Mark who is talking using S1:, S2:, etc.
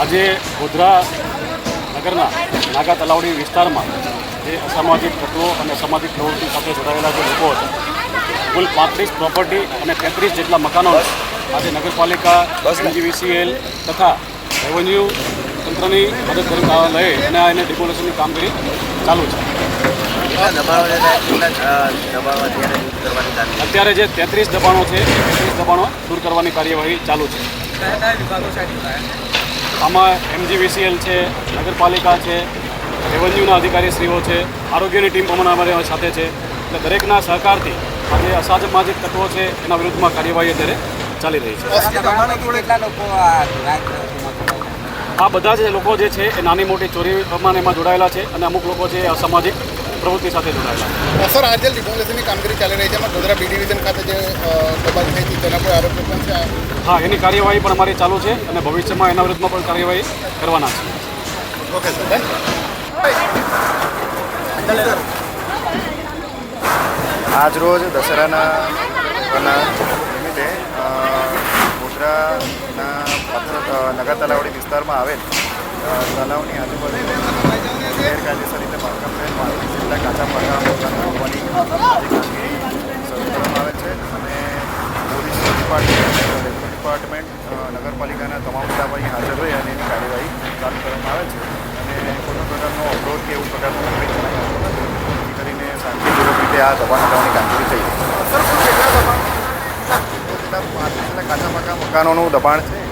S1: આજે ગોધરા નગરના નાગા તલાવડી વિસ્તારમાં જે અસામાજિક તત્વો અને અસામાજિક પ્રવૃત્તિ સાથે જોડાયેલા જે લોકો હતા કુલ પાંત્રીસ પ્રોપર્ટી અને તેત્રીસ જેટલા મકાનો આજે નગરપાલિકા એનજીવીસીએલ તથા રેવન્યુ તંત્રની મદદ કરી લઈ અને આ એને ડિમોલેશનની કામગીરી ચાલુ છે.
S2: અત્યારે
S1: જે તેત્રીસ દબાણો છે એ તેત્રીસ દબાણો દૂર કરવાની કાર્યવાહી ચાલુ છે. આમાં એમજીવીસીએલ છે નગરપાલિકા છે રેવન્યુના અધિકારીશ્રીઓ છે આરોગ્યની ટીમ પણ અમારે સાથે છે. એટલે દરેકના સહકારથી આજે અસામાજિક તત્વો છે એના વિરુદ્ધમાં કાર્યવાહી અત્યારે ચાલી રહી છે.
S2: આ
S1: બધા જે લોકો જે છે એ નાની મોટી ચોરી પ્રમાણે એમાં જોડાયેલા છે અને અમુક લોકો છે અસામાજિક પ્રવૃત્તિ સાથે જોડાયેલા.
S3: સર આજે ડિમોલેશનની કામગીરી ચાલી રહી છે એમાં ગોધરા બી ડિવિઝન ખાતે જે દબાણ થઈ હતી તેના પર આરોપ પણ છે?
S1: હા એની કાર્યવાહી પણ અમારી ચાલુ છે અને ભવિષ્યમાં એના વિરુદ્ધમાં પણ કાર્યવાહી કરવાના છે.
S3: Okay sir.
S4: આજરોજ દશેરાના નિમિત્તે ગોધરાના નગર તલાવડી વિસ્તારમાં આવેલ તલાવની આજુબાજુ ગેરકાયદેસર રીતે બાંધકામ થયેલ પાંત્રીસ જેટલા કાચા પાકા મકાનો કરવામાં આવે છે અને પોલીસ ડિપાર્ટમેન્ટ નગરપાલિકાના તમામ સ્ટાફ અહીં હાજર રહી અને એની કાર્યવાહી ચાલુ કરવામાં આવે છે અને કોઈ પણ પ્રકારનો અવરોધ કે એવું પ્રકારનું કંઈ આવતું નથી કરીને શાંતિપૂર્વક રીતે આ દબાણ હટાવવાની કામગીરી થઈ કેટલા પાંત્રીસ જેટલા કાચા પાકા મકાનોનું દબાણ છે.